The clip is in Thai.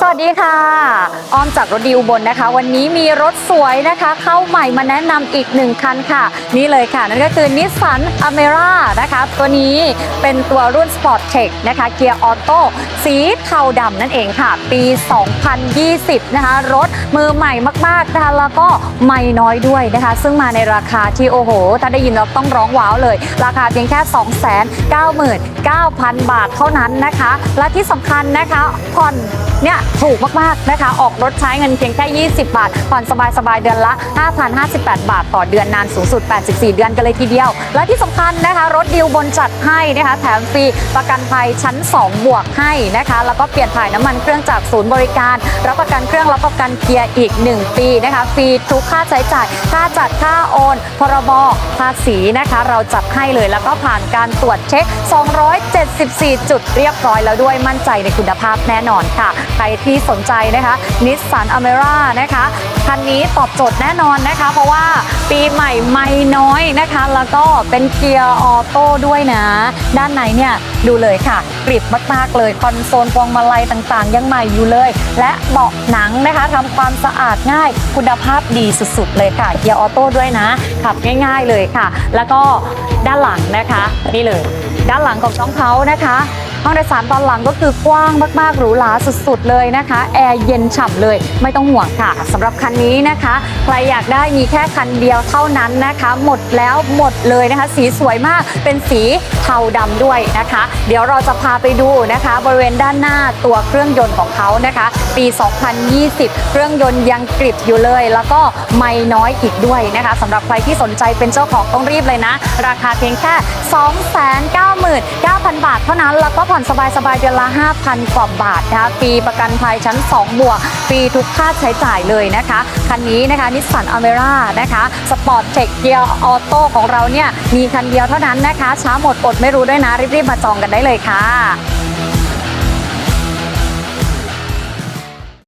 สวัสดีค่ะ อ้อมจากรถดีอุบลนะคะ วันนี้มีรถสวยนะคะ เข้าใหม่มาแนะนำอีกหนึ่งคันค่ะ นี่เลยค่ะ นั่นก็คือนิสสันอเมร่านะคะ ตัวนี้เป็นตัวรุ่น Sport Tech นะคะ เกียร์ออโต้สีเทาดำนั่นเองค่ะ ปี 2020 นะคะ รถมือใหม่มากๆนะคะแล้วก็ไม่น้อยด้วยนะคะ ซึ่งมาในราคาที่โอ้โห ถ้าได้ยินเราต้องร้องว้าวเลย ราคาเพียงแค่ 299,000 บาทเท่านั้นนะคะ และที่สำคัญนะคะผ่อนเนี่ยถูกมากๆนะคะ ออกรถใช้เงินเพียงแค่ 20 บาท ผ่อนสบายๆ เดือนละ 5,058 บาท ต่อเดือนนานสูงสุด 84 เดือนกันเลยทีเดียว และที่สำคัญนะคะ รถดิวบนจัดให้นะคะ แถมฟรีประกันภัยชั้น 2 บวกให้นะคะ แล้วก็เปลี่ยนถ่ายน้ำมันเครื่องจากศูนย์บริการ รับประกันเครื่องรับประกันเกียร์อีก 1 ปีนะคะ ฟรีทุกค่าใช้จ่าย ค่าจัดค่าโอน พรบภาษีนะคะ เราจัดให้เลยแล้วก็ผ่านการตรวจเช็ค 274 จุดเรียบร้อยแล้วด้วยมั่นใจในคุณภาพแน่นอนค่ะใครที่สนใจนะคะนิสสันอเมร่านะคะคันนี้ตอบโจทย์แน่นอนนะคะ เพราะว่าปีใหม่ไม่น้อยนะคะ แล้วก็เป็นเกียร์ออโต้ด้วยนะ ด้านในเนี่ยดูเลยค่ะกริบมากๆเลยคอนโซลพวงมาลัยต่างๆ ยังใหม่อยู่เลย และเบาะหนังนะคะทำความสะอาดง่ายคุณภาพดีสุดๆ เลยค่ะเกียร์ออโต้ด้วยนะ ขับง่ายๆเลยค่ะ แล้วก็ด้านหลังนะคะนี่เลย ด้านหลังของน้องเขานะคะ ห้องโดยสารตอนหลังก็คือกว้างมากๆหรูหราสุดๆเลยนะคะแอร์เย็นฉ่ำเลยไม่ต้องห่วงค่ะสำหรับคันนี้นะคะใครอยากได้มีแค่คันเดียวเท่านั้นนะคะ หมดแล้วหมดเลยนะคะ สีสวยมากเป็นสีเทาดำด้วยนะคะ เดี๋ยวเราจะพาไปดูนะคะ บริเวณด้านหน้าตัวเครื่องยนต์ของเขานะคะ ปี 2020 เครื่องยนต์ยังกริบอยู่เลย แล้วก็ไม่น้อยอีกด้วยนะคะสำหรับใครที่สนใจเป็นเจ้าของต้องรีบเลยนะ ราคาเพียงแค่ 2 9 0 0 0 299,000 บาทเท่านั้น แล้วก็ผ่อนสบายๆเดือนละ 5,000 กว่าบาทนะคะฟรีประกันภัยชั้น 2 บวกฟรีทุกค่าใช้จ่ายเลยนะคะ คันนี้นะคะนิสสันอเมร่านะคะสปอร์ตเทคเกียร์ออโต้ของเราเนี่ยมีคันเดียวเท่านั้นนะคะ ช้าหมดอดไม่รู้ด้วยนะรีบๆมาจองกันได้เลยค่ะ